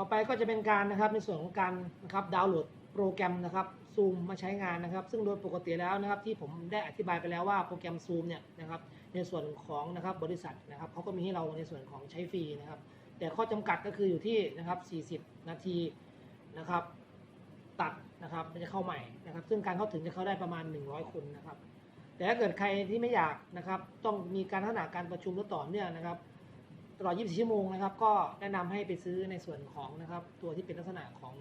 ต่อไปก็จะเป็นการนะครับในส่วนของการนะครับดาวน์โหลดโปรแกรมนะครับซูมมาใช้งานนะครับ ซึ่งโดยปกติแล้วนะครับที่ผมได้อธิบายไปแล้วว่าโปรแกรมซูมเนี่ยนะครับในส่วนของนะครับบริษัทนะครับเขาก็มีให้เราในส่วนของใช้ฟรีนะครับ แต่ข้อจำกัดก็คืออยู่ที่นะครับ 40 นาทีนะครับ ตัดนะครับมันจะเข้าใหม่นะครับ ซึ่งการเข้าถึงจะเข้าได้ประมาณ 100 คนนะครับ แต่ถ้าเกิดใครที่ไม่อยากนะครับ ต้องมีการพัฒนาการประชุมและต่อเนื่องนะครับ ตลอด 24 ชั่วโมงนะครับ ก็แนะนำให้ไปซื้อในส่วนของนะครับ ตัวที่เป็นลักษณะของ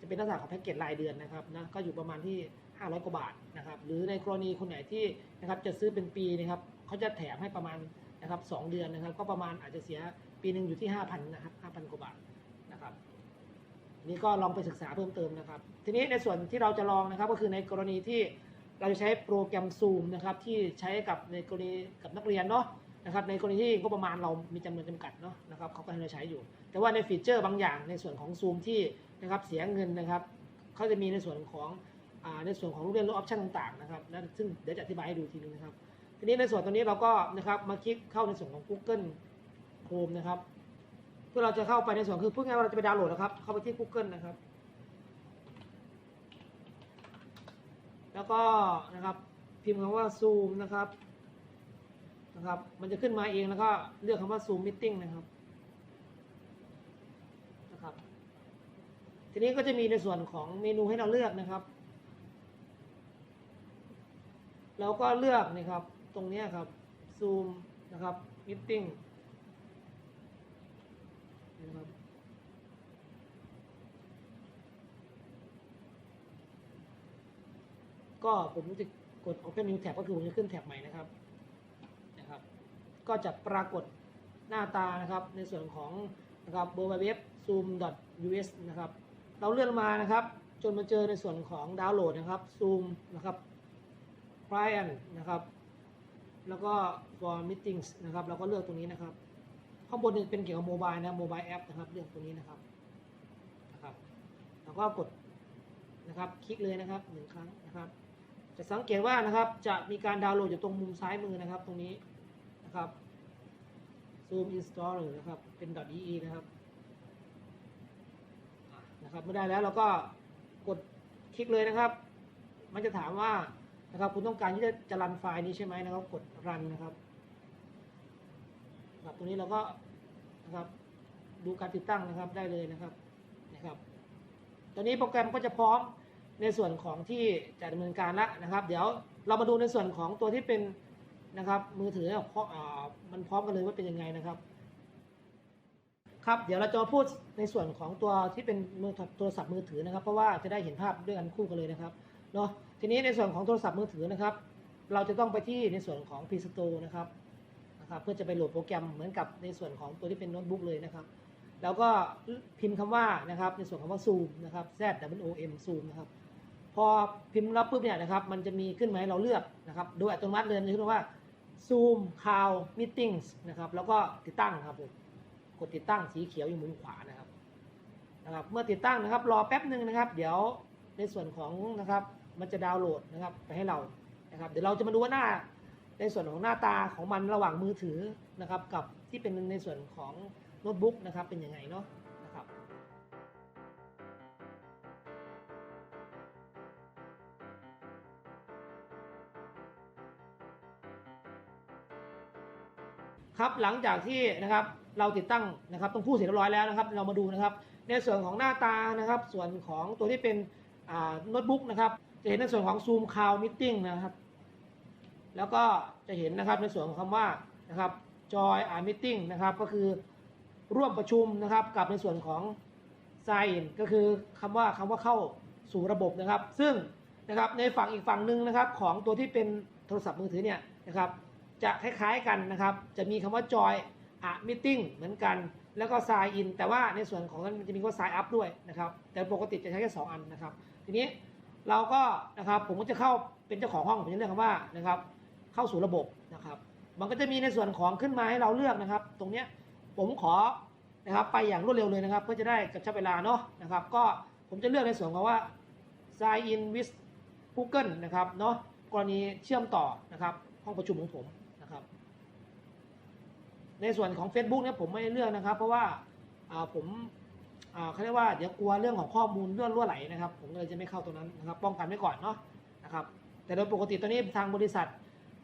จะเป็นลักษณะของแพ็กเกจรายเดือนนะครับนะก็อยู่ประมาณที่ 500 กว่าบาทนะครับ หรือในกรณีคนไหนที่นะครับจะซื้อเป็นปีนะครับเขาจะแถมให้ประมาณนะครับ 2 เดือนนะครับ ก็ประมาณอาจจะเสียปีหนึ่งอยู่ที่ 5,000 นะครับ 5,000 กว่าบาทนะครับนี่ก็ลองไปศึกษาเพิ่มเติมนะครับ ทีนี้ในส่วนที่เราจะลองนะครับ ก็คือในกรณีที่เราจะใช้โปรแกรม Zoom นะครับที่ใช้กับในกรณีกับนักเรียนเนาะ นะครับในกรณีที่งบประมาณเรามีจำนวนจำกัดเนาะนะครับเขาก็ให้เราใช้อยู่ แต่ว่าในฟีเจอร์บางอย่างในส่วนของ Zoom ที่นะครับเสียเงินนะครับเขาจะมีในส่วนของอในส่วนของเรียนรู้ออปชั่นต่างๆนะครับนั่นซึ่งเดี๋ยวจะอธิบายให้ดูทีนึงนะครับ ทีนี้ในส่วนตัวนี้เราก็นะครับมาคลิกเข้าในส่วนของ Google Chrome นะครับเพื่อเราจะเข้าไปในส่วนคือพูดง่ายๆว่าเราจะไปดาวน์โหลดนะครับ เข้าไปที่ Google นะครับ แล้วก็นะครับพิมพ์คำว่า Zoom นะครับ นะครับ มันจะขึ้นมาเองแล้วก็เลือกคำว่า Zoom Meeting นะครับนะครับ ทีนี้ก็จะมีในส่วนของเมนูให้เราเลือกนะครับ เราก็เลือกนะครับ ตรงนี้ครับ Zoom นะครับ Meeting นะครับก็ผมจะกด Open New Tab ก็คือผมจะขึ้นแท็บใหม่นะครับ ก็จะปรากฏหน้าตานะครับในส่วนของนะครับ www.zoom.us นะครับเราเลื่อนมานะครับจนมาเจอในส่วนของดาวน์โหลดนะครับ Zoom นะครับ Client นะครับ แล้วก็ for meetings นะครับเราก็เลือกตรงนี้นะครับ ข้างบนเป็นเกี่ยวกับโมบายนะโมบายแอปนะครับเรื่องตัวนี้นะครับนะครับแล้วก็กดนะครับคลิกเลยนะครับหนึ่งครั้งนะครับ จะสังเกตว่านะครับจะมีการดาวน์โหลดอยู่ตรงมุมซ้ายมือนะครับ ตรงนี้นะครับ Zoom Installer นะครับ เป็น .de นะครับนะครับเมื่อได้แล้วเราก็กดคลิกเลยนะครับ มันจะถามว่านะครับคุณต้องการที่จะจะรันไฟล์นี้ใช่ไหมนะครับ กดรันนะครับครับตรงนี้เราก็นะครับดูการติดตั้งนะครับได้เลยนะครับนะครับ ตอนนี้โปรแกรมก็จะพร้อมในส่วนของที่จะดำเนินการแล้วนะครับ เดี๋ยวเรามาดูในส่วนของตัวที่เป็น นะครับ มือถือเพราะมันพร้อมกันเลยว่าเป็นยังไงนะครับ ครับ เดี๋ยวเราจะพูดในส่วนของตัวที่เป็นมือโทรศัพท์มือถือนะครับ เพราะว่าจะได้เห็นภาพด้วยกันคู่กันเลยนะครับเนาะทีนี้ในส่วนของโทรศัพท์มือถือนะครับ เราจะต้องไปที่ในส่วนของ Play Store นะครับนะครับ เพื่อจะไปโหลดโปรแกรมเหมือนกับในส่วนของตัวที่เป็นโน้ตบุ๊กเลยนะครับแล้วก็พิมพ์คำว่านะครับในส่วนคำว่า zoom นะครับ z w o m zoom นะครับพอพิมพ์รับปุ๊บเนี่ยนะครับมันจะมีขึ้นมาให้เราเลือกนะครับโดยอัตโนมัติเลยนจะขึ้นว่า zoom cloud meetings นะครับ แล้วก็ติดตั้งครับผมกดติดตั้งสีเขียวอยู่มุมขวานะครับนะครับ เมื่อติดตั้งนะครับ รอแป๊บหนึ่งนะครับ เดี๋ยวในส่วนของนะครับ มันจะดาวน์โหลดนะครับไปให้เรานะครับ เดี๋ยวเราจะมาดูว่าหน้าในส่วนของหน้าตาของมันระหว่างมือถือนะครับ กับที่เป็นในส่วนของโน้ตบุ๊กนะครับเป็นยังไงเนาะ ครับหลังจากที่นะครับเราติดตั้งนะครับต้องพูดเสร็จเรียบร้อยแล้วนะครับ เรามาดูนะครับ ในส่วนของหน้าตานะครับ ส่วนของตัวที่เป็นอ่าโน้ตบุ๊กนะครับ จะเห็นในส่วนของ Zoom Cloud Meeting นะครับ แล้วก็จะเห็นนะครับในส่วนของคำว่านะครับ joy a meeting นะครับก็คือร่วมประชุมนะครับกับในส่วนของ sign in ก็คือคำว่าคำว่าเข้าสู่ระบบนะครับ ซึ่งนะครับในฝั่งอีกฝั่งหนึ่งนะครับของตัวที่เป็นโทรศัพท์มือถือเนี่ยนะครับ จะคล้ายๆกันนะครับ จะมีคำว่า joy a meeting เหมือนกัน แล้วก็ sign in แต่ว่าในส่วนของนั้นมันจะมีคำว่า sign up ด้วยนะครับ แต่ปกติจะใช้แค่สองอันนะครับ ทีนี้เราก็นะครับผมก็จะเข้าเป็นเจ้าของห้องผมจะเรียกคำว่านะครับ เข้าสู่ระบบนะครับ มันก็จะมีในส่วนของขึ้นมาให้เราเลือกนะครับ ตรงเนี้ยผมขอนะครับไปอย่างรวดเร็วเลยนะครับ เพื่อจะได้กระชับเวลาเนาะนะครับ ก็ผมจะเลือกในส่วนของว่า sign in with Google นะครับเนาะกรณีเชื่อมต่อนะครับ ห้องประชุมของผม ในส่วนของ Facebook เนี่ยผมไม่ได้เลือกนะครับ เพราะว่าผมเขาเรียกว่าเดี๋ยวกลัวเรื่องของข้อมูลรั่วรั่วไหลนะครับ ผมเลยจะไม่เข้าตรงนั้นนะครับ ป้องกันไว้ก่อนเนาะนะครับแต่โดยปกติตอนนี้ทางบริษัท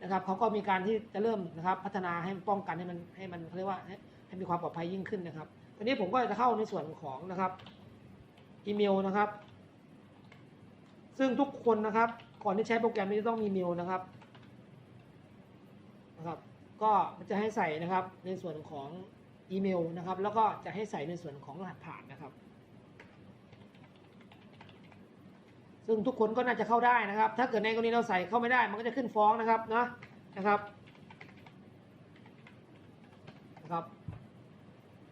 นะครับเขาก็มีการที่จะเริ่มนะครับพัฒนาให้ป้องกันให้มันให้มันเขาเรียกว่าให้ให้มีความปลอดภัยยิ่งขึ้นนะครับตอนนี้ผมก็จะเข้าในส่วนของนะครับอีเมลนะครับ ซึ่งทุกคนนะครับ ก่อนที่ใช้โปรแกรมนี้จะต้องมีเมลนะครับนะครับ ก็จะให้ใส่นะครับในส่วนของอีเมลนะครับ แล้วก็จะให้ใส่ในส่วนของรหัสผ่านนะครับ ซึ่งทุกคนก็น่าจะเข้าได้นะครับ ถ้าเกิดในกรณีเราใส่เข้าไม่ได้ มันก็จะขึ้นฟ้องนะครับนะนะครับนะครับ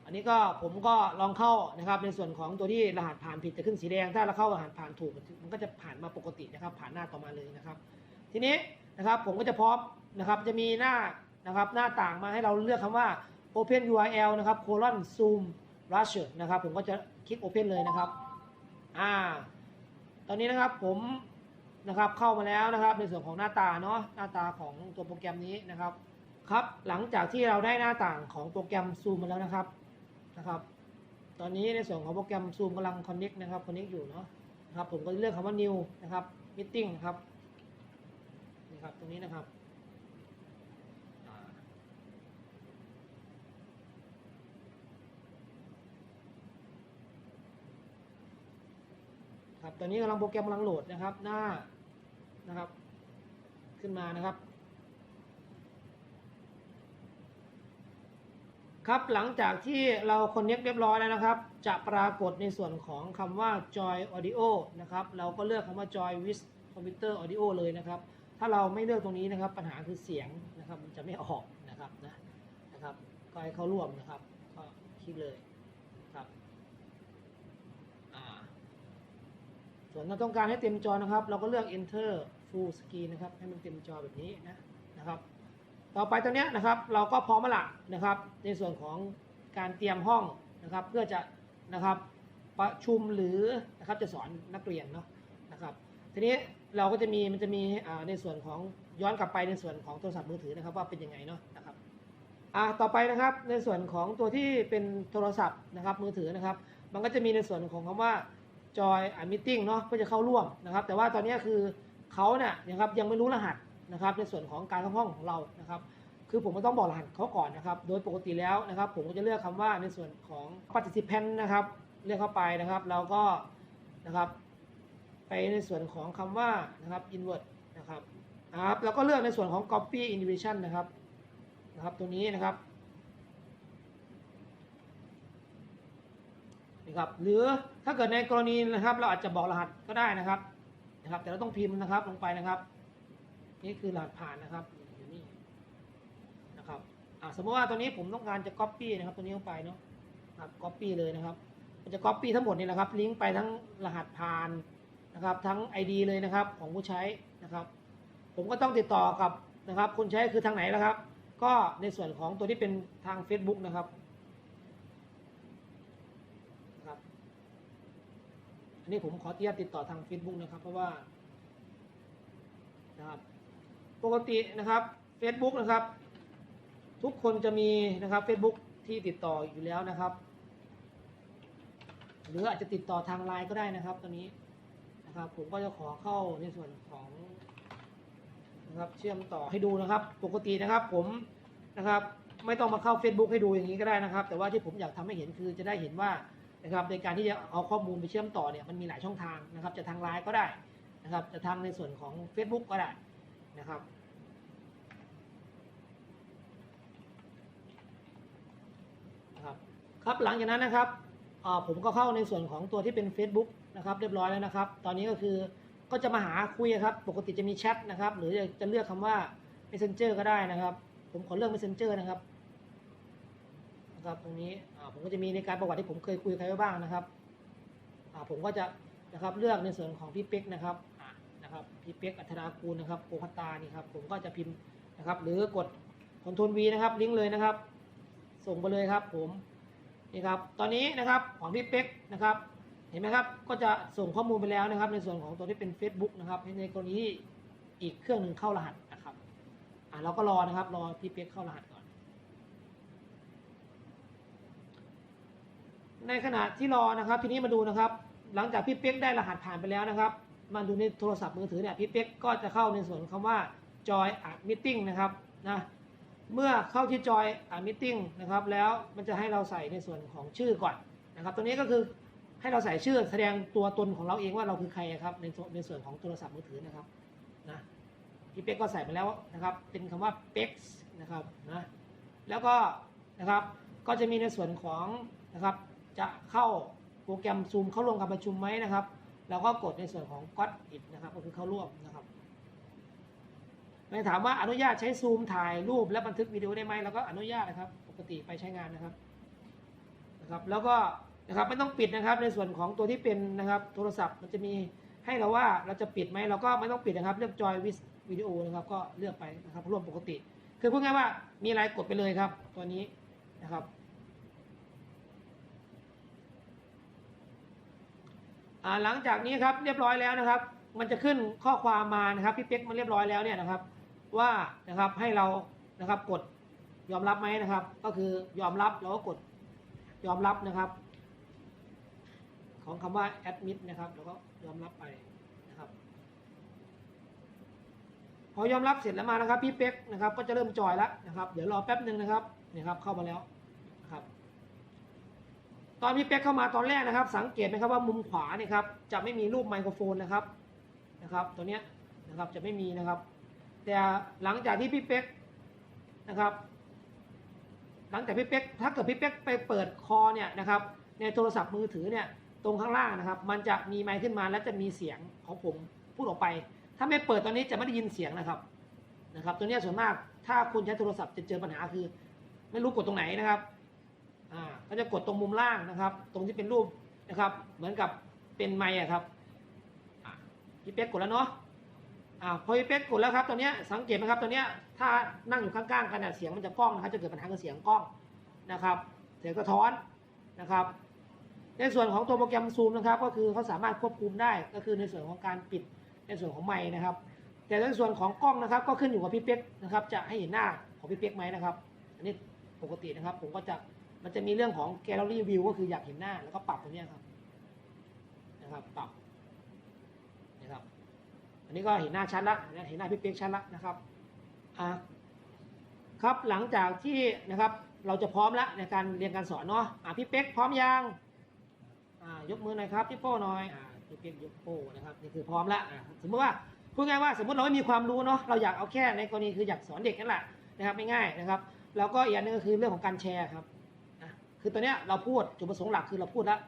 อันนี้ก็ผมก็ลองเข้านะครับในส่วนของตัวที่รหัสผ่านผิดจะขึ้นสีแดง ถ้าเราเข้ารหัสผ่านถูกมันก็จะผ่านมาปกตินะครับ ผ่านหน้าต่อมาเลยนะครับ ทีนี้นะครับผมก็จะพร้อมนะครับจะมีหน้า นะครับ หน้าต่างมาให้เราเลือกคำว่า open URL นะครับ colon zoom browser นะครับ ผมก็จะคลิก open เลยนะครับ อ่า ตอนนี้นะครับผมนะครับเข้ามาแล้วนะครับในส่วนของหน้าตาเนาะหน้าตาของตัวโปรแกรมนี้นะครับ ครับหลังจากที่เราได้หน้าต่างของโปรแกรม Zoom มาแล้วนะครับนะครับ ตอนนี้ในส่วนของโปรแกรม Zoom กำลัง connect นะครับ connect อยู่เนาะนะครับผมก็เลือกคำว่า new นะครับ meeting นะครับนี่ครับตรงนี้นะครับอ่า ครับ ตอนนี้กำลังโปรแกรมกำลังโหลดนะครับ หน้านะครับ ขึ้นมานะครับ ครับหลังจากที่เราคอนเน็กเรียบร้อยแล้วนะครับ จะปรากฏในส่วนของคำว่า Joy Audio นะครับ เราก็เลือกคำว่า Joy with Computer Audio เลยนะครับ ถ้าเราไม่เลือกตรงนี้นะครับ ปัญหาคือเสียงนะครับ มันจะไม่ออกนะครับนะนะครับก็ให้เขาร่วมนะครับ ก็คลิกเลยครับอ่า ส่วนเราต้องการให้เต็มจอนะครับ เราก็เลือก Enter Full Screen นะครับ ให้มันเต็มจอแบบนี้นะนะครับ ต่อไปตรงเนี้ยนะครับ เราก็พร้อมแล้วละนะครับ ในส่วนของการเตรียมห้องนะครับ เพื่อจะนะครับประชุมหรือนะครับจะสอนนักเรียนเนาะนะครับ ทีนี้เราก็จะมีมันจะมีในส่วนของย้อนกลับไปในส่วนของโทรศัพท์มือถือนะครับว่าเป็นยังไงเนาะนะครับอ่าต่อไปนะครับในส่วนของตัวที่เป็นโทรศัพท์นะครับมือถือนะครับ มันก็จะมีในส่วนของคำว่า Joy a Meeting เนาะเพื่อจะเข้าร่วมนะครับ แต่ว่าตอนนี้คือเขาเนี่ยนะครับยังไม่รู้รหัสนะครับ ในส่วนของการเข้าห้องของเรานะครับ คือผมก็ต้องบอกรหัสเขาก่อนนะครับ โดยปกติแล้วนะครับ ผมก็จะเลือกคำว่าในส่วนของ participant นะครับเลือกเข้าไปนะครับเราก็นะครับไปในส่วนของคำว่านะครับ invert นะครับนะครับแล้วก็เลือกในส่วนของ copy invitation นะครับนะครับตรงนี้นะครับนะครับหรือ ถ้าเกิดในกรณีนะครับ เราอาจจะบอกรหัสก็ได้นะครับนะครับ แต่เราต้องพิมพ์นะครับลงไปนะครับ นี่คือรหัสผ่านนะครับอยู่นี่นะครับอ่าสมมติว่าตัวนี้ผมต้องการจะ copy นะครับ ตัวนี้เข้าไปเนาะครับ copy เลยนะครับมันจะ copy ทั้งหมดนี่แหละครับ ลิงก์ไปทั้งรหัสผ่านนะครับ ทั้ง ID เลยนะครับ ของผู้ใช้นะครับ ผมก็ต้องติดต่อกับนะครับคนใช้คือทางไหนแล้วครับ ก็ในส่วนของตัวที่เป็นทาง Facebook นะครับ อันนี้ผมขออนุญาตติดต่อทาง Facebook นะครับ เพราะว่านะครับปกตินะครับ Facebook นะครับ ทุกคนจะมีนะครับ Facebook ที่ติดต่ออยู่แล้วนะครับ หรืออาจจะติดต่อทางไลน์ก็ได้นะครับตอนนี้นะครับ ผมก็จะขอเข้าในส่วนของนะครับเชื่อมต่อให้ดูนะครับ ปกตินะครับผมนะครับ ไม่ต้องมาเข้า Facebook ให้ดูอย่างนี้ก็ได้นะครับ แต่ว่าที่ผมอยากทำให้เห็นคือจะได้เห็นว่า นะครับในการที่จะเอาข้อมูลไปเชื่อมต่อเนี่ยมันมีหลายช่องทางนะครับ จะทางไลน์ก็ได้นะครับ จะทางในส่วนของ Facebook ก็ได้นะครับนะครับครับหลังจากนั้นนะครับผมก็เข้าในส่วนของตัวที่เป็น Facebook นะครับ เรียบร้อยแล้วนะครับ ตอนนี้ก็คือก็จะมาหาคุยครับ ปกติจะมีแชทนะครับ หรือจะเลือกคำว่า Messenger ก็ได้นะครับ ผมขอเลือก Messenger นะครับ นะครับตรงนี้อ่าผมก็จะมีในการประวัติที่ผมเคยคุยกับใครไว้บ้างนะครับอ่าผมก็จะนะครับเลือกในส่วนของพี่เป๊กนะครับอ่านะครับพี่เป๊กอัธรากูลนะครับโอพัตตานี่ครับผมก็จะพิมพ์นะครับ หรือกดคอนโทรลวีนะครับลิงก์เลยนะครับ ส่งไปเลยครับผมนี่ครับตอนนี้นะครับของพี่เป๊กนะครับ เห็นไหมครับก็จะส่งข้อมูลไปแล้วนะครับ ในส่วนของตัวที่เป็น Facebook นะครับในกรณีที่อีกเครื่องหนึ่งเข้ารหัสนะครับอ่าเราก็รอนะครับรอพี่เป๊กเข้ารหัสก่อน ในขณะที่รอนะครับ ทีนี้มาดูนะครับ หลังจากพี่เป๊กได้รหัสผ่านไปแล้วนะครับ มาดูในโทรศัพท์มือถือเนี่ยพี่เป๊กก็จะเข้าในส่วนคำว่า Joy Art Meeting นะครับนะเมื่อเข้าที่ Joy Art Meeting นะครับ แล้วมันจะให้เราใส่ในส่วนของชื่อก่อนนะครับตัวนี้ก็คือให้เราใส่ชื่อแสดงตัวตนของเราเองว่าเราคือใครครับในส่วนในส่วนของโทรศัพท์มือถือนะครับนะพี่เป๊กก็ใส่ไปแล้วนะครับ เป็นคำว่า Pex นะครับนะแล้วก็นะครับก็จะมีในส่วนของนะครับ จะเข้าโปรแกรมซูมเข้าร่วมการประชุมไหมนะครับเราก็กดในส่วนของ Got It นะครับ ก็คือเข้าร่วมนะครับไม่ถามว่าอนุญาตใช้ซูมถ่ายรูปและบันทึกวิดีโอได้ไหมเราก็อนุญาตนะครับ ปกติไปใช้งานนะครับนะครับ แล้วก็นะครับไม่ต้องปิดนะครับ ในส่วนของตัวที่เป็นนะครับ โทรศัพท์มันจะมีให้เราว่าเราจะปิดไหมเราก็ไม่ต้องปิดนะครับ เลือกจอยวิวิดีโอนะครับ ก็เลือกไปนะครับร่วมปกติ คือพูดง่ายว่ามีอะไรกดไปเลยครับ ตัวนี้นะครับ อ่า หลังจากนี้ครับเรียบร้อยแล้วนะครับ มันจะขึ้นข้อความมานะครับพี่เป๊กมันเรียบร้อยแล้วเนี่ยนะครับ ว่านะครับให้เรานะครับกดยอมรับไหมนะครับ ก็คือยอมรับเราก็กดยอมรับนะครับ ของคำว่า admit นะครับแล้วก็ยอมรับไปนะครับพอยอมรับเสร็จแล้วมานะครับ พี่เป๊กนะครับ ก็จะเริ่มจอยแล้วนะครับ เดี๋ยวรอแป๊บหนึ่งนะครับนี่ครับเข้ามาแล้ว ตอนพี่เป๊กเข้ามาตอนแรกนะครับ สังเกตไหมครับว่ามุมขวาเนี่ยครับจะไม่มีรูปไมโครโฟนนะครับนะครับ ตัวเนี้ยนะครับจะไม่มีนะครับ แต่หลังจากที่พี่เป๊กนะครับ หลังจากพี่เป๊กถ้าเกิดพี่เป๊กไปเปิดคอเนี่ยนะครับ ในโทรศัพท์มือถือเนี่ยตรงข้างล่างนะครับ มันจะมีไมค์ขึ้นมาและจะมีเสียงของผมพูดออกไป ถ้าไม่เปิดตอนนี้จะไม่ได้ยินเสียงนะครับนะครับ ตัวเนี้ยส่วนมากถ้าคุณใช้โทรศัพท์จะเจอปัญหาคือ ไม่รู้กดตรงไหนนะครับ ก็จะกดตรงมุมล่างนะครับ ตรงที่เป็นรูปนะครับ เหมือนกับเป็นไมค์อะครับพี่เป๊กกดแล้วเนาะอ่าพอพี่เป๊กกดแล้วครับตัวเนี้ยสังเกตไหมครับตัวเนี้ยถ้านั่งอยู่ข้างๆกันเนี่ยเสียงมันจะกล้องนะครับจะเกิดปัญหากับเสียงกล้องนะครับ เสียงสะท้อนนะครับ ในส่วนของตัวโปรแกรมซูมนะครับ ก็คือเขาสามารถควบคุมได้ก็คือในส่วนของการปิดในส่วนของไมค์นะครับ แต่ในส่วนของกล้องนะครับ ก็ขึ้นอยู่กับพี่เป๊กนะครับ จะให้เห็นหน้าของพี่เป๊กไหมนะครับ อันนี้ปกตินะครับ ผมก็จะ มันจะมีเรื่องของแกลเลอรี่วิวก็คืออยากเห็นหน้า แล้วก็ปรับตรงนี้ครับ นะครับ ปรับนะครับ อันนี้ก็เห็นหน้าชัดละเห็นหน้าพี่เป๊กชัดละนะครับอ่าครับหลังจากที่นะครับ เราจะพร้อมแล้วในการเรียนการสอนเนาะอ่าพี่เป๊กพร้อมยังอ่ายกมือหน่อยครับพี่โป้หน่อยอ่าพี่เป๊กยกโป้นะครับนี่คือพร้อมล้วอ่าสมมติว่าพูดง่ายว่าสมมติเราไม่มีความรู้เนาะเราอยากเอาแค่ในกรณีคืออยากสอนเด็กนั่นแหละนะครับไม่ง่ายนะครับ แล้วก็อีกอันหนึงก็คือเรื่องของการแชร์ครับ คือตอนเนี้ยเราพูดจุดประสงค์หลักคือเราพูดแล้ว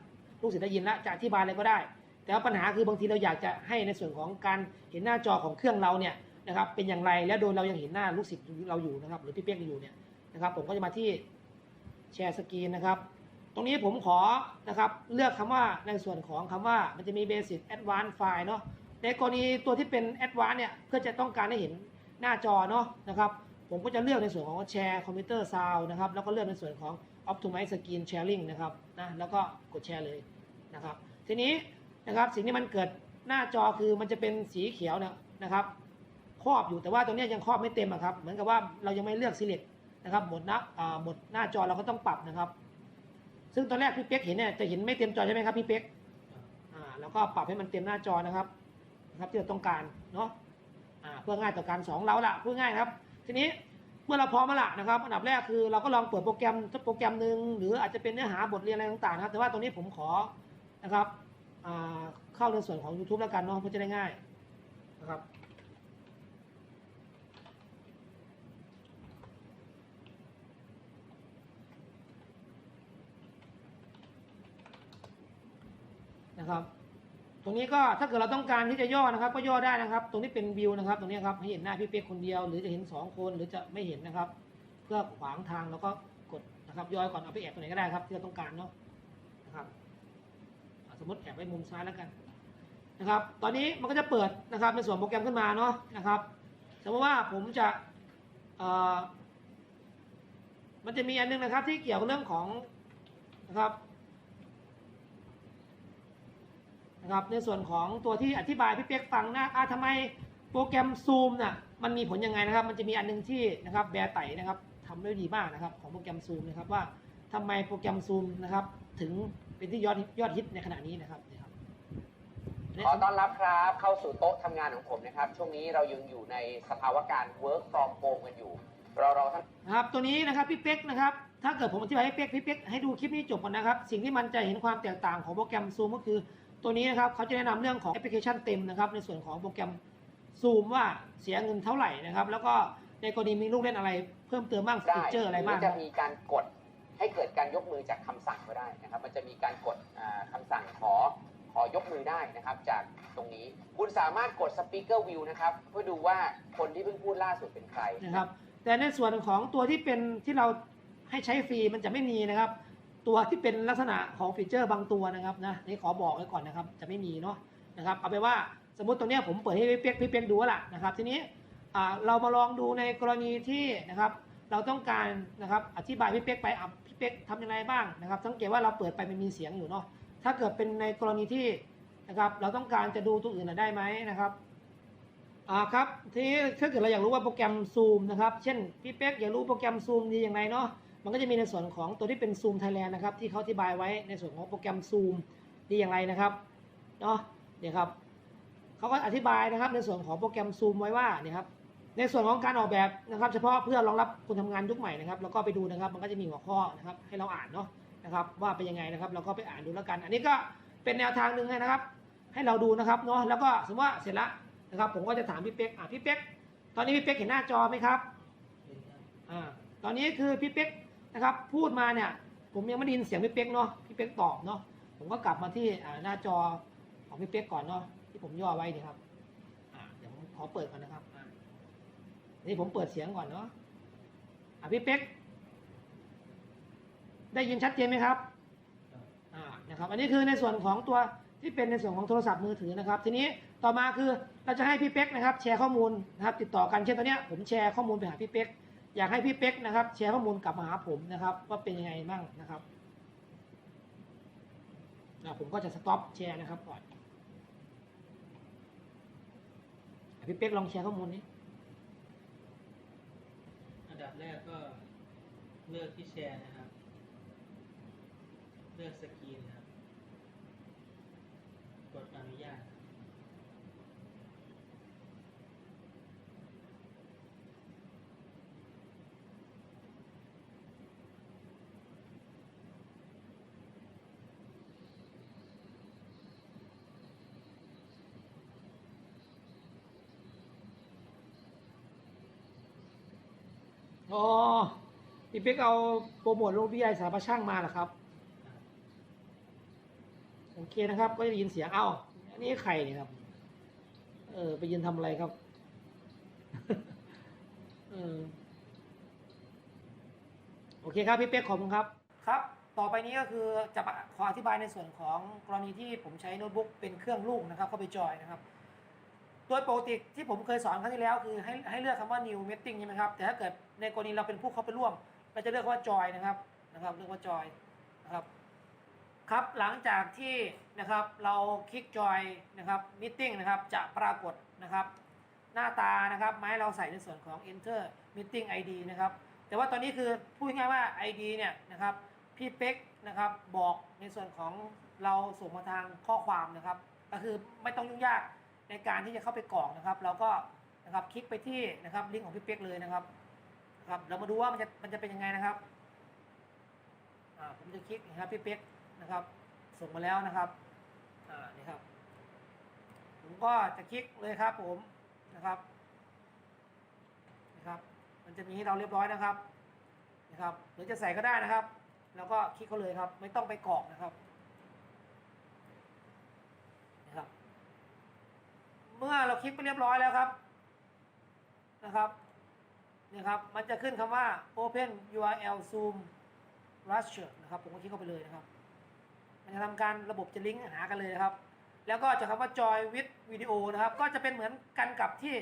ลูกศิษย์ได้ยินแล้วจะอธิบายอะไรก็ได้ แต่ว่าปัญหาคือบางทีเราอยากจะให้ในส่วนของการเห็นหน้าจอของเครื่องเราเนี่ยนะครับเป็นอย่างไรแล้วโดยเรายังเห็นหน้าลูกศิษย์เราอยู่นะครับ หรือพี่เป๊กอยู่เนี่ยนะครับผมก็จะมาที่แชร์สกรีนนะครับ ตรงนี้ผมขอนะครับเลือกคำว่าในส่วนของคำว่ามันจะมี Basic Advanced File เนาะในกรณีตัวที่เป็น Advanced เนี่ยเพื่อจะต้องการให้เห็นหน้าจอเนาะนะครับ ผมก็จะเลือกในส่วนของแชร์คอมพิวเตอร์ซาวนะครับ แล้วก็เลือกในส่วนของ Optimize Screen Sharing นะครับนะแล้วก็กดแชร์เลยนะครับ ทีนี้นะครับสิ่งที่มันเกิดหน้าจอคือมันจะเป็นสีเขียวนี่ยนะครับครอบอยู่แต่ว่าตรงนี้ยังครอบไม่เต็มอะครับ เหมือนกับว่าเรายังไม่เลือก select นะครับหมดน้าอ่าหมดหน้าจอเราก็ต้องปรับนะครับ ซึ่งตอนแรกพี่เป๊กเห็นเนี่ยจะเห็นไม่เต็มจอใช่ไหมครับพี่เป๊กอ่าแล้วก็ปรับให้มันเต็มหน้าจอนะครับนะครับที่เราต้องการเนาะอ่าเพื่อง่ายต่อการสองเราละเพื่อง่ายครับ ทีนี้เมื่อเราพร้อมแล้วล่ะนะครับอันดับแรกคือเราก็ลองเปิดโปรแกรมสักโปรแกรมหนึ่งหรืออาจจะเป็นเนื้อหาบทเรียนอะไรต่างๆนะครับแต่ว่าตรงนี้ผมขอนะครับอ่าเข้าในส่วนของ YouTube แล้วกันเนาะเพื่อจะได้ง่ายนะครับนะครับ ตรงนี้ก็ถ้าเกิดเราต้องการที่จะย่อนะครับ ก็ย่อได้นะครับ ตรงนี้เป็นวิวนะครับ ตรงนี้ครับให้เห็นหน้าพี่เป๊กคนเดียว หรือจะเห็นสองคนหรือจะไม่เห็นนะครับ เพื่อขวางทางแล้วก็กดนะครับย่อยก่อนเอาไปแอบตรงไหนก็ได้ครับ ที่เราต้องการเนาะนะครับสมมติแอบไว้มุมซ้ายแล้วกันนะครับ ตอนนี้มันก็จะเปิดนะครับในส่วนโปรแกรมขึ้นมาเนาะนะครับสมมติว่าผมจะเออมันจะมีอันนึงนะครับที่เกี่ยวกับเรื่องของนะครับ นะครับในส่วนของตัวที่อธิบายพี่เป๊กฟังนะอ่าทำไมโปรแกรมซูมน่ะมันมีผลยังไงนะครับ มันจะมีอันหนึงที่นะครับแบร์ไต่นะครับทำได้ดีมากนะครับของโปรแกรมซูมนะครับว่าทำไมโปรแกรมซูมนะครับ ถึงเป็นที่ยอดยอดฮิตในขณะนี้นะครับนี่ครับอันนี้ขอต้อนรับครับ เข้าสู่โต๊ะทำงานของผมนะครับ ช่วงนี้เรายังอยู่ในสภาวะการ work from home กันอยู่เราเราท่านนะครับตัวนี้นะครับพี่เป๊กนะครับถ้าเกิดผมอธิบายให้เป๊กพี่เป๊กให้ดูคลิปนี้จบก่อนนะครับ สิ่งที่มันจะเห็นความแตกต่างของโปรแกรม Zoom ก็คือ ตัวนี้นะครับเขาจะแนะนำเรื่องของแอปพลิเคชันเต็มนะครับ ในส่วนของโปรแกรม Zoom ว่าเสียเงินเท่าไหร่นะครับ แล้วก็ในกรณีมีลูกเล่นอะไรเพิ่มเติมบ้างฟีได้เจอร์อะไรหรืบ้างจะมีการกดให้เกิดการยกมือจากคำสั่งก็ได้นะครับ มันจะมีการกดอ่าคำสั่งขอขอยกมือได้นะครับ จากตรงนี้คุณสามารถกด speaker view นะครับเพื่อดูว่าคนที่เพิ่งพูดล่าสุดเป็นใครนะครับ แต่ในส่วนของตัวที่เป็นที่เราให้ใช้ฟรีมันจะไม่มีนะครับ ตัวที่เป็นลักษณะของฟีเจอร์บางตัวนะครับนะนี่ขอบอกไว้ก่อนนะครับ จะไม่มีเนาะนะครับเอาไปว่าสมมติตรงนี้ผมเปิดให้พี่เป๊กพี่เป๊กดูแล้วล่ะนะครับ ทีนี้อ่าเรามาลองดูในกรณีที่นะครับเราต้องการนะครับอธิบายพี่เป๊กไปอะพี่เป๊กทำยังไงบ้างนะครับ สังเกตว่าเราเปิดไปมันมีเสียงอยู่เนาะถ้าเกิดเป็นในกรณีที่นะครับเราต้องการจะดูตัวอื่นนะได้ไหมนะครับอ่าครับทีนี้ถ้าเกิดเราอยากรู้ว่าโปรแกรมซูมนะครับเช่นพี่เป๊กอยากรู้โปรแกรมซูมดีอย่างไรเนาะ มันก็จะมีในส่วนของตัวที่เป็นซูมไทยแลนด์นะครับ ที่เขาอธิบายไว้ในส่วนของโปรแกรมซูมดีอย่างไรนะครับเนาะเนี่ยครับเขาก็อธิบายนะครับในส่วนของโปรแกรมซูมไว้ว่าเนี่ยครับในส่วนของการออกแบบนะครับ เฉพาะเพื่อรองรับคนทำงานยุคใหม่นะครับ แล้วก็ไปดูนะครับ มันก็จะมีหัวข้อนะครับ ให้เราอ่านเนาะนะครับ ว่าเป็นยังไงนะครับ เราก็ไปอ่านดูแล้วกัน อันนี้ก็เป็นแนวทางหนึ่งนะครับ ให้เราดูนะครับเนาะแล้วก็สมมติว่าเสร็จละนะครับ ผมก็จะถามพี่เป๊กอะพี่เป๊กตอนนี้พี่เป๊กเห็นหน้าจอไหมครับอ่าตอนนี้คือพี่เป๊ก นะครับ พูดมาเนี่ย ผมยังไม่ได้ยินเสียงพี่เป๊กเนาะพี่เป๊กตอบเนาะผมก็กลับมาที่อ่าหน้าจอของพี่เป๊กก่อนเนาะที่ผมย่อไว้นี่ครับอ่าเดี๋ยวผมขอเปิดก่อนนะครับอ่านี่ผมเปิดเสียงก่อนเนาะอะพี่เป๊กได้ยินชัดเจนไหมครับอ่านะครับ อันนี้คือในส่วนของตัวที่เป็นในส่วนของโทรศัพท์มือถือนะครับ ทีนี้ต่อมาคือเราจะให้พี่เป๊กนะครับ แชร์ข้อมูลนะครับ ติดต่อกันเช่นตอนเนี้ยผมแชร์ข้อมูลไปหาพี่เป๊ก อยากให้พี่เป๊กนะครับ แชร์ข้อมูลกลับมาหาผมนะครับ ว่าเป็นยังไงบ้างนะครับผมก็จะสต็อปแชร์นะครับก่อนพี่เป๊กลองแชร์ข้อมูลนี้อันดับแรกก็เลือกที่แชร์นะครับ เลือกสกรีนนะครับ กดอนุญาต อ๋อพี่เป๊กเอาโปรโมทโรงพิทยาสาประช่างมาเหรอครับ โอเคนะครับ ก็จะได้ยินเสียงเอ้าอันนี้ใครเนี่ยครับ เออ ไปยืนทำอะไรครับ เออ โอเคครับ พี่เป๊กขอบคุณครับ ครับ ต่อไปนี้ก็คือจะขออธิบายในส่วนของกรณีที่ผมใช้โน้ตบุ๊กเป็นเครื่องลูกนะครับ เข้าไปจอยนะครับ โดยปกติที่ผมเคยสอนครั้งที่แล้วคือให้ให้เลือกคำว่า new meeting ใช่ไหมครับ แต่ถ้าเกิดในกรณีเราเป็นผู้เข้าไปร่วมเราจะเลือกว่า joy นะครับนะครับ เลือกว่า joy นะครับครับหลังจากที่นะครับเราคลิก joy นะครับ meeting นะครับจะปรากฏนะครับหน้าตานะครับไม้เราใส่ในส่วนของ enter meeting ID นะครับแต่ว่าตอนนี้คือพูดง่ายๆว่า ID เนี่ยนะครับพี่เป๊กนะครับบอกในส่วนของเราส่งมาทางข้อความนะครับก็คือไม่ต้องยุ่งยาก ในการที่จะเข้าไปกรอกนะครับ เราก็นะครับคลิกไปที่นะครับลิงก์ของพี่เป๊กเลยนะครับครับเรามาดูว่ามันจะมันจะเป็นยังไงนะครับอ่าผมจะคลิกนะครับพี่เป๊กนะครับ ส่งมาแล้วนะครับอ่านี่ครับผมก็จะคลิกเลยครับผมนะครับนะครับ มันจะมีให้เราเรียบร้อยนะครับนะครับหรือจะใส่ก็ได้นะครับ แล้วก็คลิกเขาเลยครับ ไม่ต้องไปกรอกนะครับ เมื่อเราคลิกไปเรียบร้อยแล้วครับนะครับนี่ครับ มันจะขึ้นคำว่า open url zoom browser นะครับ ผมก็คลิกเข้าไปเลยนะครับ มันจะทำการระบบจะลิงก์หากันเลยนะครับ แล้วก็จะคำว่า joy with video นะครับ ก็จะเป็นเหมือนกันกับที่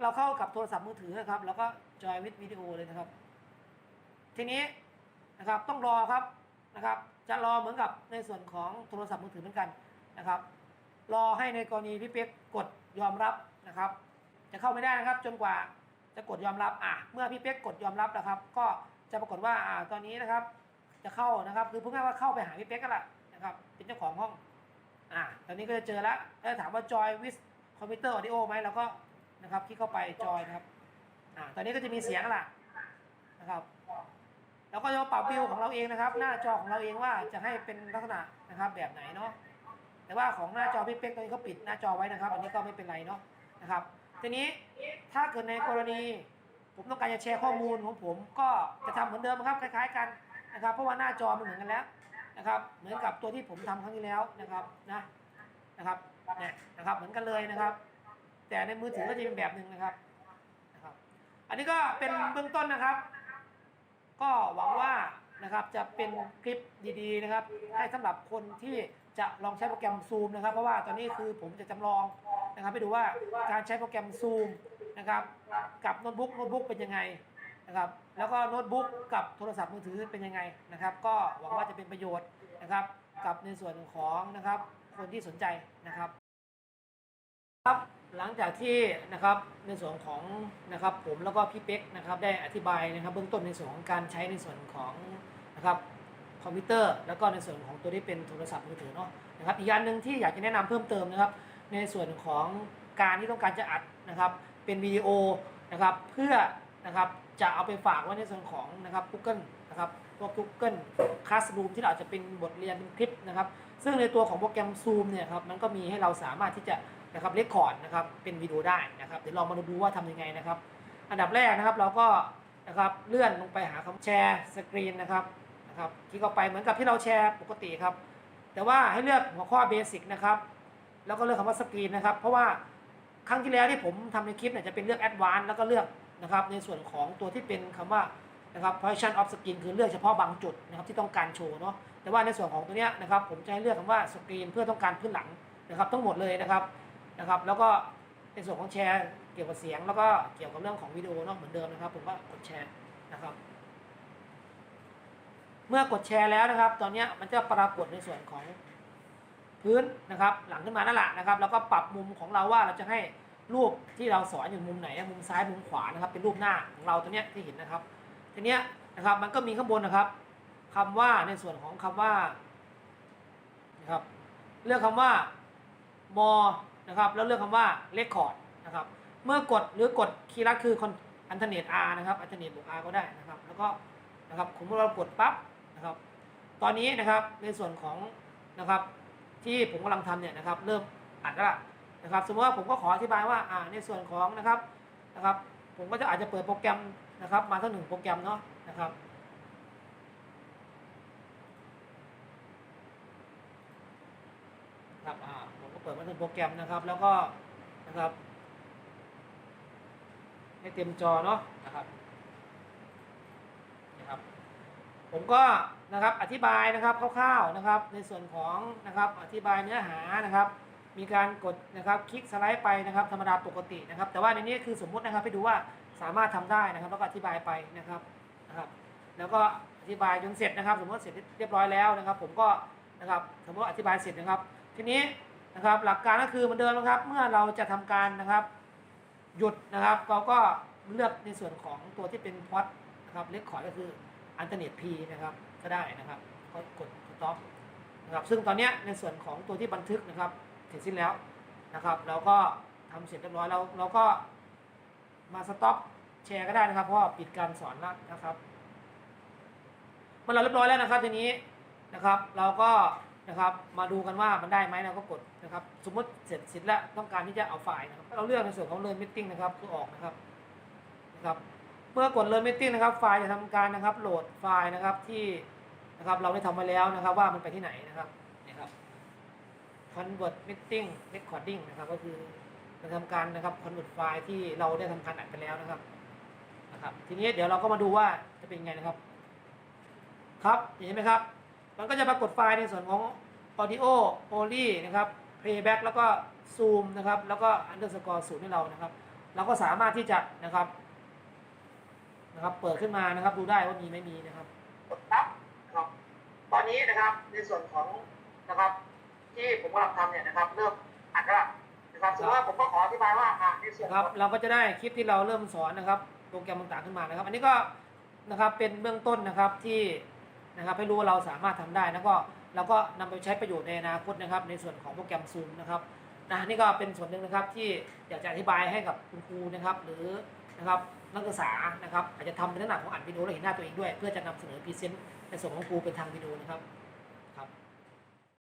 เราเข้ากับโทรศัพท์มือถือนะครับ แล้วก็ joy with video เลยนะครับ ทีนี้นะครับต้องรอครับนะครับ จะรอเหมือนกับในส่วนของโทรศัพท์มือถือเหมือนกันนะครับ รอให้ในกรณีพี่เป๊กกดยอมรับนะครับ จะเข้าไม่ได้นะครับ จนกว่าจะกดยอมรับอะเมื่อพี่เป๊กกดยอมรับนะครับ ก็จะปรากฏว่าอ่าตอนนี้นะครับ จะเข้านะครับคือพูดง่ายว่าเข้าไปหาพี่เป๊กกันละนะครับ เป็นเจ้าของห้องอ่าตอนนี้ก็จะเจอแล้วถ้าถามว่าจอยวิสคอมพิวเตอร์ออดิโอไหมเราก็นะครับคลิกเข้าไปจอยนะครับอ่าตอนนี้ก็จะมีเสียงละนะครับแล้วก็จะมาปรับวิวของเราเองนะครับ หน้าจอของเราเองว่าจะให้เป็นลักษณะนะครับแบบไหนเนาะ แต่ว่าของหน้าจอพี่เป๊กตอนนี้เขาปิดหน้าจอไว้นะครับ อันนี้ก็ไม่เป็นไรเนาะนะครับ ทีนี้ถ้าเกิดในกรณี ผมต้องการจะแชร์ข้อมูลของผมก็จะทำเหมือนเดิมครับคล้าย ๆ กันนะครับ เพราะว่าหน้าจอมันเหมือนกันแล้วนะครับ เหมือนกับตัวที่ผมทำครั้งที่แล้วนะครับนะนะครับเนี่ยนะครับเหมือนกันเลยนะครับ แต่ในมือถือก็จะเป็นแบบหนึ่งนะครับนะครับ อันนี้ก็เป็นเบื้องต้นนะครับ ก็หวังว่านะครับจะเป็นคลิปดีๆนะครับให้สำหรับคนที่ จะลองใช้โปรแกรมซูมนะครับ เพราะว่าตอนนี้คือผมจะจำลองนะครับให้ดูว่าการใช้โปรแกรมซูมนะครับกับโน้ตบุ๊กโน้ตบุ๊กเป็นยังไงนะครับแล้วก็โน้ตบุ๊กกับโทรศัพท์มือถือเป็นยังไงนะครับ ก็หวังว่าจะเป็นประโยชน์นะครับ กับในส่วนของนะครับคนที่สนใจนะครับครับหลังจากที่นะครับในส่วนของนะครับผมแล้วก็พี่เป๊กนะครับได้อธิบายนะครับ เบื้องต้นในส่วนของการใช้ในส่วนของนะครับ คอมพิวเตอร์ แล้วก็ในส่วนของตัวที่เป็นโทรศัพท์มือถือเนาะนะครับอีกอย่างหนึ่งที่อยากจะแนะนำเพิ่มเติมนะครับ ในส่วนของการที่ต้องการจะอัดนะครับ เป็นวิดีโอนะครับเพื่อนะครับจะเอาไปฝากไว้ในส่วนของนะครับ Google นะครับพวก Google Classroom ที่เราอาจจะเป็นบทเรียนเป็นคลิปนะครับ ซึ่งในตัวของโปรแกรม Zoom เนี่ยครับมันก็มีให้เราสามารถที่จะนะครับเรคคอร์ดนะครับเป็นวิดีโอได้นะครับเดี๋ยวเรามาดูว่าทำยังไงนะครับ อันดับแรกนะครับเราก็นะครับเลื่อนลงไปหาคำแชร์สกรีนนะครับ นะครับคลิกเข้าไปเหมือนกับที่เราแชร์ปกติครับ แต่ว่าให้เลือกหัวข้อเบสิกนะครับแล้วก็เลือกคำว่าสกรีนนะครับ เพราะว่าครั้งที่แล้วที่ผมทำในคลิปเนี่ยจะเป็นเลือกแอดวานซ์แล้วก็เลือกนะครับในส่วนของตัวที่เป็นคำว่านะครับ position of screen คือเลือกเฉพาะบางจุดนะครับที่ต้องการโชว์เนาะแต่ว่าในส่วนของตัวเนี้ยนะครับผมจะให้เลือกคำว่าสกรีนเพื่อต้องการพื้นหลังนะครับทั้งหมดเลยนะครับนะครับ แล้วก็ในส่วนของแชร์เกี่ยวกับเสียง แล้วก็เกี่ยวกับเรื่องของวิดีโอเนาะเหมือนเดิมนะครับ ผมก็กดแชร์นะครับ เมื่อกดแชร์แล้วนะครับ ตอนนี้มันจะปรากฏในส่วนของพื้นนะครับ หลังขึ้นมานั่นแหละนะครับ แล้วก็ปรับมุมของเราว่าเราจะให้รูปที่เราสอนอยู่มุมไหนมุมซ้ายมุมขวานะครับ เป็นรูปหน้าของเราตัวเนี้ยที่เห็นนะครับทีเนี้ยนะครับมันก็มีข้างบนนะครับคำว่าในส่วนของคำว่านะครับเลือกคำว่ามอนะครับแล้วเลือกคำว่าเลคคอร์ดนะครับเมื่อกดหรือกดคีย์ลัดคืออันเทอร์เน็ต R นะครับอันเทอร์เน็ตบวก R ก็ได้นะครับ แล้วก็นะครับผมเรากดปั๊บ ตอนนี้นะครับในส่วนของนะครับที่ผมกำลังทำเนี่ยนะครับเริ่มอัดแล้วนะครับสมมติว่าผมก็ขออธิบายว่าอ่าในส่วนของนะครับนะครับผมก็จะอาจจะเปิดโปรแกรมนะครับ มาสักหนึ่งโปรแกรมเนาะนะครับครับอ่าผมก็เปิดมาหนึ่งโปรแกรมนะครับ แล้วก็นะครับ ให้เต็มจอเนาะนะครับนะครับ ผมก็ นะครับอธิบายนะครับคร่าวๆนะครับ ในส่วนของนะครับอธิบายเนื้อหานะครับ มีการกดนะครับคลิกสไลด์ไปนะครับธรรมดาปกตินะครับ แต่ว่าในนี้คือสมมุตินะครับไปดูว่าสามารถทำได้นะครับ แล้วก็อธิบายไปนะครับนะครับ แล้วก็อธิบายจนเสร็จนะครับ สมมติเสร็จเรียบร้อยแล้วนะครับ ผมก็นะครับสมมติว่าอธิบายเสร็จนะครับ ทีนี้นะครับหลักการก็คือเหมือนเดิมนะครับ เมื่อเราจะทำการนะครับ หยุดนะครับ เราก็เลือกในส่วนของตัวที่เป็นพอดนะครับเลคคอก็คือ อันเทอร์เน็ตพีนะครับก็ได้นะครับก็กด stop นะครับซึ่งตอนนี้ในส่วนของตัวที่บันทึกนะครับเสร็จสิ้นแล้วนะครับเราก็ทำเสร็จเรียบร้อยเราเราก็มาสต็อปแชร์ก็ได้นะครับเพราะปิดการสอนแล้วนะครับเมื่อเราเรียบร้อยแล้วนะครับทีนี้นะครับ เราก็นะครับมาดูกันว่ามันได้ไหมเราก็กดนะครับ สมมติเสร็จสิ้นแล้วต้องการที่จะเอาไฟล์นะครับ เราเลือกในส่วนของ Learn Meeting นะครับคือออกนะครับนะครับ มื่อกด Learn Meeting นะครับไฟล์จะทำการนะครับโหลดไฟล์นะครับที่นะครับเราได้ทำมาแล้วนะครับว่ามันไปที่ไหนนะครับนี่ครับ Convert Meeting Recording นะครับก็คือจะทำการนะครับ Convert ไฟล์ที่เราได้ทำการอัดไปแล้วนะครับนะครับ ทีนี้เดี๋ยวเราก็มาดูว่าจะเป็นยังไงนะครับ ครับเห็นไหมครับ มันก็จะปรากฏไฟล์ในส่วนของ audio only นะครับ playback แล้วก็ zoom นะครับแล้วก็ underscore ศูนย์ให้เรานะครับ เราก็สามารถที่จะนะครับ นะครับ เปิดขึ้นมานะครับ ดูได้ว่ามีไม่มีนะครับกดปั๊บครับตอนนี้นะครับในส่วนของนะครับ ที่ผมกำลังทำเนี่ยนะครับ เริ่มอัดแล้วนะครับสมมติว่าผมก็ขออธิบายว่าอ่าในส่วนครับ เราก็จะได้คลิปที่เราเริ่มสอนนะครับโปรแกรมต่างๆขึ้นมานะครับ อันนี้ก็นะครับเป็นเบื้องต้นนะครับที่นะครับให้รู้ว่าเราสามารถทำได้แล้วก็เราก็นำไปใช้ประโยชน์ในอนาคตนะครับ ในส่วนของโปรแกรม Zoom นะครับนะนี่ก็เป็นส่วนหนึ่งนะครับที่อยากจะอธิบายให้กับคุณครูนะครับ หรือนะครับ นักศึกษานะครับอาจจะทำในลักษณะของอัดวิดีโอแล้วเห็นหน้าตัวเองด้วย เพื่อจะนำเสนอพรีเซนต์ในส่วนของครูเป็นทางวิดีโอนะครับ